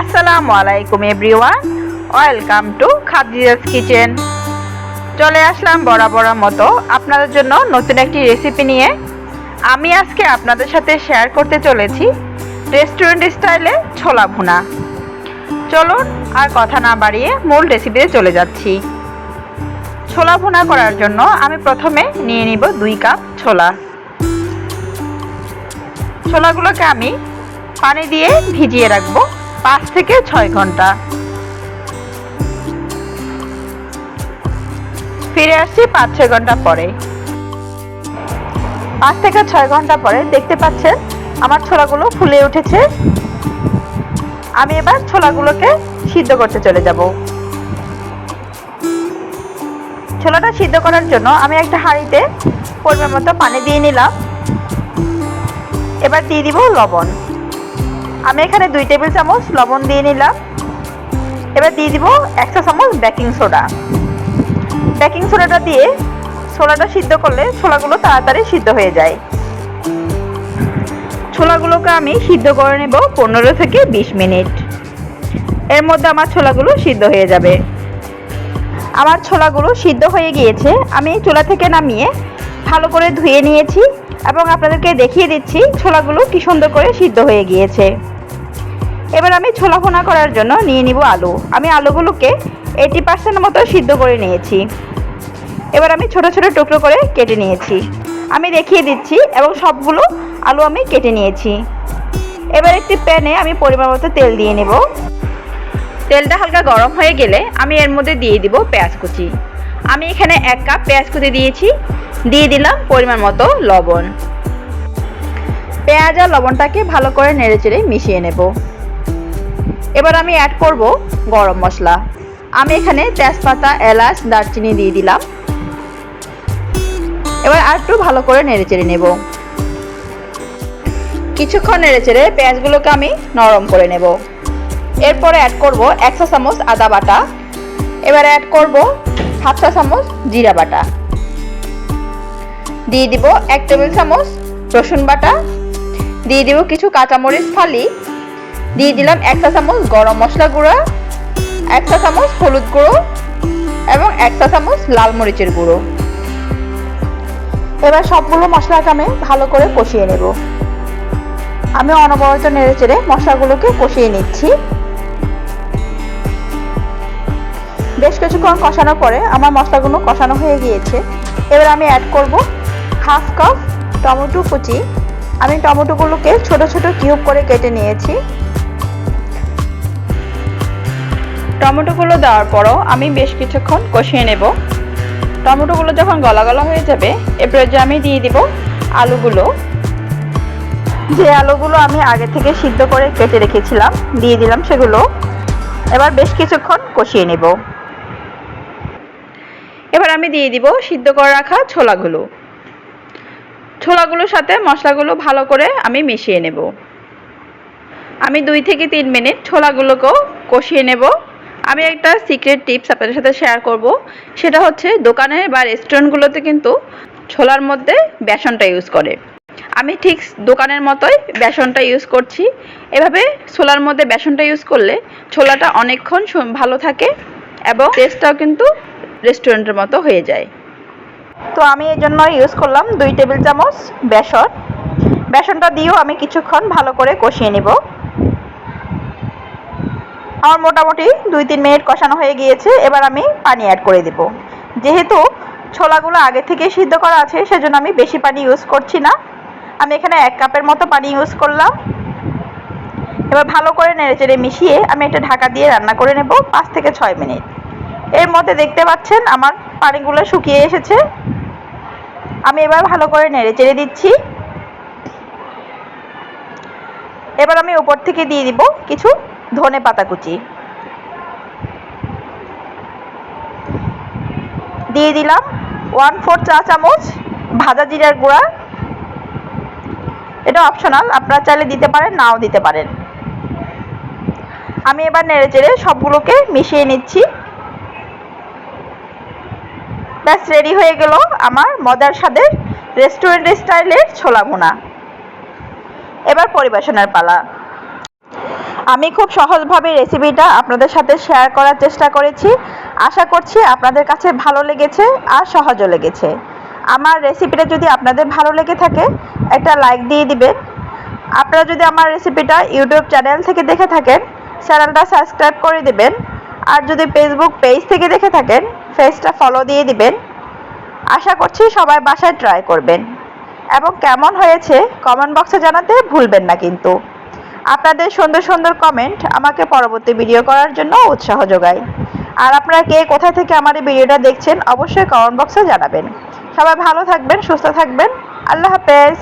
আসসালামু আলাইকুম everyone welcome to Khadija's kitchen চলে আসলাম বরাবর মতো আপনাদের জন্য নতুন একটি রেসিপি নিয়ে। আমি আজকে আপনাদের সাথে শেয়ার করতে চলেছি রেস্টুরেন্ট স্টাইলে ছোলা ভুনা। চলুন আর কথা না বাড়িয়ে মূল রেসিপিতে চলে যাচ্ছি। ছোলা ভুনা করার জন্য আমি প্রথমে নিয়ে নিব দুই কাপ ছোলা। ছোলাগুলোকে আমি পানি দিয়ে ভিজিয়ে রাখব। পাঁচ থেকে ছয় ঘণ্টা। ফিরে আসছি পাঁচ ছয় ঘণ্টা পরে। পাঁচ থেকে ছয় ঘণ্টা পরে দেখতে পাচ্ছেন আমার ছোলাগুলো ফুলে উঠেছে। আমি এবার ছোলাগুলোকে সিদ্ধ করতে চলে যাব। ছোলাটা সিদ্ধ করার জন্য আমি একটা হাঁড়িতে পরিমাণ মতো পানি দিয়ে নিলাম। এবার দিয়ে দিব লবণ। আমি এখানে দুই টেবিল চামচ লবণ দিয়ে নিলাম। এবার দিয়ে দিব একশো চামচ বেকিং সোডা। বেকিং সোডাটা দিয়ে ছোলাটা সিদ্ধ করলে ছোলাগুলো তাড়াতাড়ি সিদ্ধ হয়ে যায়। ছোলাগুলোকে আমি সিদ্ধ করে নেব পনেরো থেকে বিশ মিনিট। এর মধ্যে আমার ছোলাগুলো সিদ্ধ হয়ে যাবে। আমার ছোলাগুলো সিদ্ধ হয়ে গিয়েছে। আমি চুলা থেকে নামিয়ে ভালো করে ধুয়ে নিয়েছি এবং আপনাদেরকে দেখিয়ে দিচ্ছি ছোলাগুলো কি সুন্দর করে সিদ্ধ হয়ে গিয়েছে। এবার আমি ছোলা ভোনা করার জন্য নিয়ে নিব আলু। আমি আলুগুলোকে এইটি পার্সেন্ট মতো সিদ্ধ করে নিয়েছি। এবার আমি ছোট ছোট টুকরো করে কেটে নিয়েছি। আমি দেখিয়ে দিচ্ছি এবং সবগুলো আলু আমি কেটে নিয়েছি। এবার একটি প্যানে আমি পরিমাণ মতো তেল দিয়ে নেব। তেলটা হালকা গরম হয়ে গেলে আমি এর মধ্যে দিয়ে দিব পেঁয়াজ কুচি। আমি এখানে এক কাপ পেঁয়াজ কুচি দিয়েছি। দিয়ে দিলাম পরিমাণ মতো লবণ। পেঁয়াজ আর লবণটাকে ভালো করে নেড়েচেড়ে মিশিয়ে নেব। এবার আমি অ্যাড করব গরম মশলা। আমি এখানে তেজপাতা, এলাচ, দারচিনি দিয়ে দিলাম। এবার আর একটু ভালো করে নেড়েচেড়ে নেব। কিছুক্ষণ নেড়েচেড়ে পেঁয়াজগুলোকে আমি নরম করে নেব। এরপরে অ্যাড করব একশো চামচ আদা বাটা। এবার অ্যাড করব হাফ চা চামচ জিরা বাটা। দিয়ে দিব এক টেবিল চামচ রসুন বাটা। দিয়ে দিব কিছু কাঁচামরিচ ফালি। দিয়ে দিলাম এক চা চামচ গরম মশলা গুঁড়া এক চা চামচ হলুদ গুঁড়ো এবং এক চা চামচ লাল মরিচের গুঁড়ো। এবার সবগুলো মশলাকে আমি ভালো করে কষিয়ে নেব। আমি অনবরত নেড়ে চেড়ে মশলাগুলোকে কষিয়ে নিচ্ছি। বেশ কিছুক্ষণ কষানোর পরে আমার মশলাগুলো কষানো হয়ে গিয়েছে। এবার আমি অ্যাড করব হাফ কাপ টমেটো কুচি। আমি টমেটোগুলোকে ছোট ছোট কিউব করে কেটে নিয়েছি। টমেটোগুলো দেওয়ার পরও আমি বেশ কিছুক্ষণ কষিয়ে নেব। টমেটোগুলো যখন গলা গলা হয়ে যাবে, এরপরে যে আমি দিয়ে দিব আলুগুলো। যে আলুগুলো আমি আগে থেকে সিদ্ধ করে কেটে রেখেছিলাম, দিয়ে দিলাম সেগুলো। এবার বেশ কিছুক্ষণ কষিয়ে নেব। এবার আমি দিয়ে দিব সিদ্ধ করে রাখা ছোলাগুলো। ছোলাগুলোর সাথে মশলাগুলো ভালো করে আমি মিশিয়ে নেব। আমি দুই থেকে তিন মিনিট ছোলাগুলোকেও কষিয়ে নেব। আমি একটা সিক্রেট টিপস আপনাদের সাথে শেয়ার করব। সেটা হচ্ছে দোকানে বা রেস্টুরেন্টগুলোতে কিন্তু ছোলার মধ্যে বেসনটা ইউজ করে। আমি ঠিক দোকানের মতোই বেসনটা ইউজ করছি। এভাবে ছোলার মধ্যে বেসনটা ইউজ করলে ছোলাটা অনেকক্ষণ ভালো থাকে এবং টেস্টটাও কিন্তু রেস্টুরেন্টের মতো হয়ে যায়। তো আমি এই জন্য ইউজ করলাম দুই টেবিল চামচ বেসন। বেসনটা দিয়েও আমি কিছুক্ষণ ভালো করে কষিয়ে নেব। আমার মোটামুটি দুই, তিন মিনিট কষানো হয়ে গিয়েছে, এবার আমি পানি অ্যাড করে দেব। যেহেতু ছোলাগুলো আগে থেকে সিদ্ধ করা আছে, সেজন্য আমি বেশি পানি ইউজ করছি না। আমি এখানে এক কাপের মতো পানি ইউজ করলাম। এবার ভালো করে নেড়েচেড়ে মিশিয়ে আমি একটা ঢাকা দিয়ে রান্না করে নেব পাঁচ থেকে ছয় মিনিট। এর মধ্যে দেখতে পাচ্ছেন আমার পানিগুলো শুকিয়ে এসেছে। আমি এবার ভালো করে নেড়েচেড়ে দিচ্ছি। এবার আমি উপর থেকে দিয়ে দিব কিছু ধনে পাতা কুচি। দিয়ে দিলাম ওয়ান ফোর চা চামচ ভাজা জিরার গুঁড়া। এটা অপশনাল আপনারা চাইলে দিতে পারেন, নাও দিতে পারেন। আমি এবার নেড়ে চেড়ে সবগুলোকে মিশিয়ে নিচ্ছি। ব্যাস, রেডি হয়ে গেল আমার মজার স্বাদের রেস্টুরেন্ট স্টাইলের ছোলা ভুনা। এবার পরিবেশনের পালা। আমি খুব সহজভাবে রেসিপিটা আপনাদের সাথে শেয়ার করার চেষ্টা করেছি। আশা করছি আপনাদের কাছে ভালো লেগেছে আর সহজও লেগেছে। আমার রেসিপিটা যদি আপনাদের ভালো লেগে থাকে, একটা লাইক দিয়ে দিবেন। আপনারা যদি আমার রেসিপিটা ইউটিউব চ্যানেল থেকে দেখে থাকেন চ্যানেলটা সাবস্ক্রাইব করে দিবেন। আর যদি ফেসবুক পেজ থেকে দেখে থাকেন পেজটা ফলো দিয়ে দিবেন। আশা করছি সবাই বাসায় ট্রাই করবেন। এবং কেমন হয়েছে কমেন্ট বক্সে জানাতে ভুলবেন না কিন্তু। আপনাদের সুন্দর সুন্দর কমেন্ট আমাকে পরবর্তী ভিডিও করার জন্য উৎসাহ যোগায়। আর আপনারা কে কোথা থেকে আমার এই ভিডিওটা দেখছেন, অবশ্যই কমেন্ট বক্সে জানাবেন। সবাই ভালো থাকবেন, সুস্থ থাকবেন। আল্লাহ হাফেজ।